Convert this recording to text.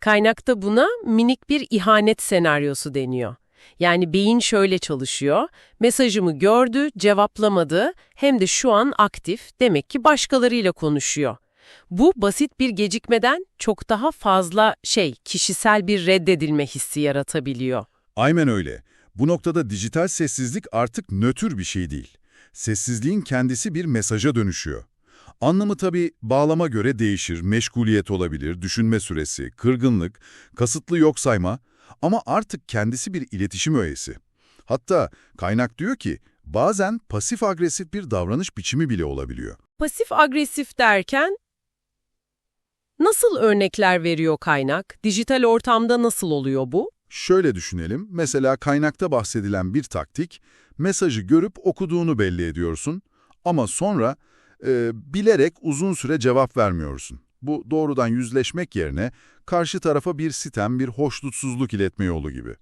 Kaynakta buna minik bir ihanet senaryosu deniyor. Yani beyin şöyle çalışıyor, mesajımı gördü, cevaplamadı, hem de şu an aktif, demek ki başkalarıyla konuşuyor. Bu basit bir gecikmeden çok daha fazla şey, kişisel bir reddedilme hissi yaratabiliyor. Aynen öyle. Bu noktada dijital sessizlik artık nötr bir şey değil. Sessizliğin kendisi bir mesaja dönüşüyor. Anlamı tabii bağlama göre değişir, meşguliyet olabilir, düşünme süresi, kırgınlık, kasıtlı yok sayma ama artık kendisi bir iletişim öğesi. Hatta kaynak diyor ki bazen pasif agresif bir davranış biçimi bile olabiliyor. Pasif agresif derken nasıl örnekler veriyor kaynak? Dijital ortamda nasıl oluyor bu? Şöyle düşünelim, mesela kaynakta bahsedilen bir taktik, mesajı görüp okuduğunu belli ediyorsun ama sonra e, bilerek uzun süre cevap vermiyorsun. Bu doğrudan yüzleşmek yerine karşı tarafa bir sitem, bir hoşnutsuzluk iletme yolu gibi.